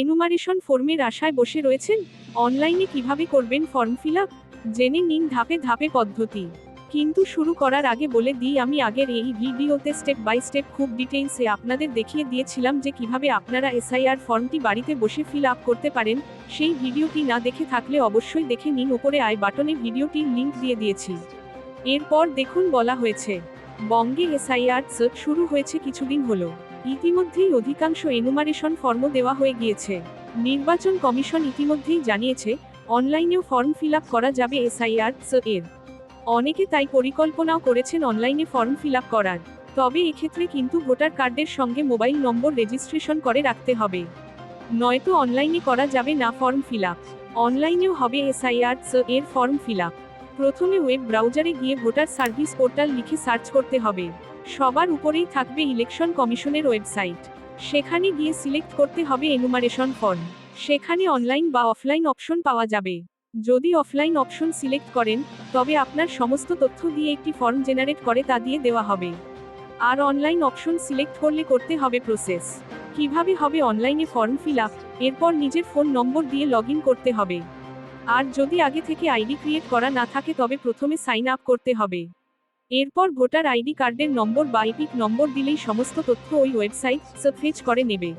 Enumeration ফর্মের আশায় বসে রয়েছেন, অনলাইনে কীভাবে করবেন ফর্ম ফিল জেনে নিন ধাপে ধাপে পদ্ধতি। কিন্তু শুরু করার আগে বলে দিই, আমি আগের এই ভিডিওতে স্টেপ বাই স্টেপ খুব ডিটেইলসে আপনাদের দেখিয়ে দিয়েছিলাম যে কীভাবে আপনারা এসআইআর ফর্মটি বাড়িতে বসে ফিল আপ করতে পারেন, সেই ভিডিওটি না দেখে থাকলে অবশ্যই দেখে নিন ওপরে আই বাটনে ভিডিওটির লিংক দিয়ে দিয়েছি। এরপর দেখুন বলা হয়েছে, বঙ্গে এসআইআর শুরু হয়েছে কিছুদিন হলো। ইতিমধ্যেই অধিকাংশ এনুমারেশন ফর্ম দেওয়া হয়ে গিয়েছে। নির্বাচন কমিশন ইতিমধ্যেই জানিয়েছে, অনলাইনেও ফর্ম ফিল করা যাবে এসআইআর এর। অনেকে তাই পরিকল্পনাও করেছেন অনলাইনে ফর্ম ফিল করার। তবে এক্ষেত্রে কিন্তু ভোটার কার্ডের সঙ্গে মোবাইল নম্বর রেজিস্ট্রেশন করে রাখতে হবে। নয়তো অনলাইনে করা যাবে না ফর্ম ফিল অনলাইনেও হবে এসআইআর এর ফর্ম ফিল প্রথমে ওয়েব ব্রাউজারে গিয়ে ভোটার সার্ভিস পোর্টাল লিখে সার্চ করতে হবে। সবার উপরেই থাকবে ইলেকশন কমিশনের ওয়েবসাইট। সেখানে গিয়ে সিলেক্ট করতে হবে এনুমারেশন ফর্ম। সেখানে অনলাইন বা অফলাইন অপশন পাওয়া যাবে। যদি অফলাইন অপশন সিলেক্ট করেন, তবে আপনার সমস্ত তথ্য দিয়ে একটি ফর্ম জেনারেট করে তা দিয়ে দেওয়া হবে। আর অনলাইন অপশন সিলেক্ট করলে করতে হবে প্রসেস। কীভাবে হবে অনলাইনে ফর্ম ফিল আপ? এরপর নিজের ফোন নম্বর দিয়ে লগ করতে হবে। আর যদি আগে থেকে আইডি ক্রিয়েট করা না থাকে তবে প্রথমে সাইন আপ করতে হবে। এরপর ভোটার আইডি কার্ডের নম্বর বা ইপিক নম্বর দিলেই সমস্ত তথ্য ওই ওয়েবসাইট সাবফেজ করে নেবে।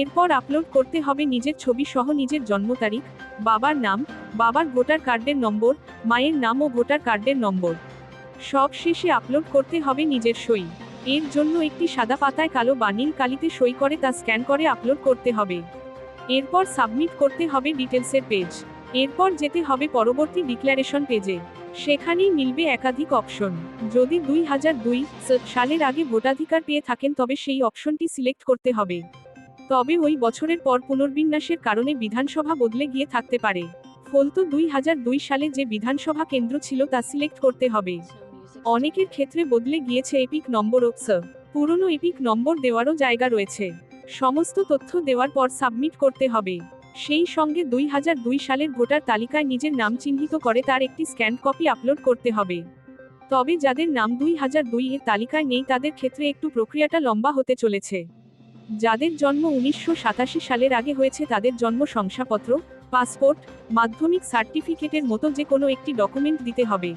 এরপর আপলোড করতে হবে নিজের ছবি সহ নিজের জন্ম তারিখ, বাবার নাম, বাবার ভোটার কার্ডের নম্বর, মায়ের নাম ও ভোটার কার্ডের নম্বর। সব শেষে আপলোড করতে হবে নিজের সই। এর জন্য একটি সাদা পাতায় কালো বানিল কালিতে সই করে তা স্ক্যান করে আপলোড করতে হবে। এরপর সাবমিট করতে হবে ডিটেলসের পেজ। এরপর যেতে হবে পরবর্তী ডিক্লারেশন পেজে সেখানেই মিলবে একাধিক অপশন যদি দুই হাজার দুই সালের আগে ভোটাধিকার পেয়ে থাকেন তবে সেই অপশনটি সিলেক্ট করতে হবে। তবে ওই বছরের পর পুনর্বিন্যাসের কারণে বিধানসভা বদলে গিয়ে থাকতে পারে। ফলতো দুই হাজার দুই সালে যে বিধানসভা কেন্দ্র ছিল তা সিলেক্ট করতে হবে। অনেকের ক্ষেত্রে বদলে গিয়েছে এপিক নম্বর অপসর পুরনো এপিক নম্বর দেওয়ারও জায়গা রয়েছে। সমস্ত তথ্য দেওয়ার পর সাবমিট করতে হবে। সেই সঙ্গে দুই হাজার দুই সালের ভোটার তালিকায় নিজের নাম চিহ্নিত করে তার একটি স্ক্যান কপি আপলোড করতে হবে। তবে যাদের নাম দুই হাজার দুই এর তালিকায় নেই তাদের ক্ষেত্রে একটু প্রক্রিয়াটা লম্বা হতে চলেছে। যাদের জন্ম উনিশশো সাতাশি সালের আগে হয়েছে তাদের জন্ম শংসাপত্র, পাসপোর্ট, মাধ্যমিক সার্টিফিকেটের মতো যে কোনো একটি ডকুমেন্ট দিতে হবে।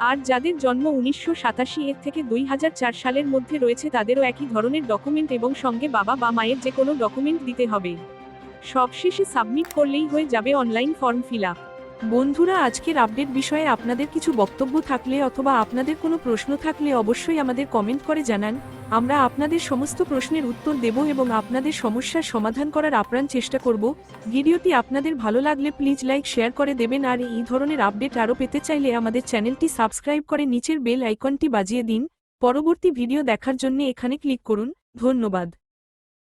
আর যাদের জন্ম উনিশশো সাতাশি এর থেকে দুই হাজার চার সালের মধ্যে রয়েছে তাদেরও একই ধরনের ডকুমেন্ট এবং সঙ্গে বাবা বা মায়ের যে কোনো ডকুমেন্ট দিতে হবে। সবশেষে সাবমিট করলেই হয়ে যাবে অনলাইন ফর্ম ফিল আপ। বন্ধুরা, আজকের আপডেট বিষয়ে আপনাদের কিছু বক্তব্য থাকলে অথবা আপনাদের কোনো প্রশ্ন থাকলে অবশ্যই আমাদের কমেন্ট করে জানান। আমরা আপনাদের সমস্ত প্রশ্নের উত্তর দেব এবং আপনাদের সমস্যার সমাধান করার আপ্রাণ চেষ্টা করব। ভিডিওটি আপনাদের ভালো লাগলে প্লিজ লাইক, শেয়ার করে দেবেন আর এই ধরনের আপডেট আরও পেতে চাইলে আমাদের চ্যানেলটি সাবস্ক্রাইব করে নিচের বেল আইকনটি বাজিয়ে দিন। পরবর্তী ভিডিও দেখার জন্য এখানে ক্লিক করুন। ধন্যবাদ।